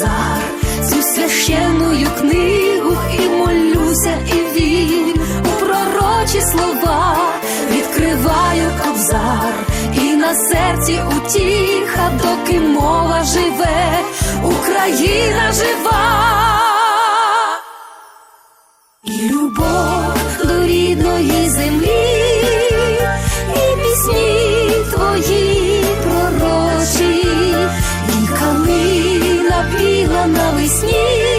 Відкриваю цю священную книгу і молюся, і вірю у пророчі слова. Відкриваю кобзар, і на серці утіха, доки мова живе, Україна жива. І любов до рідної пісні.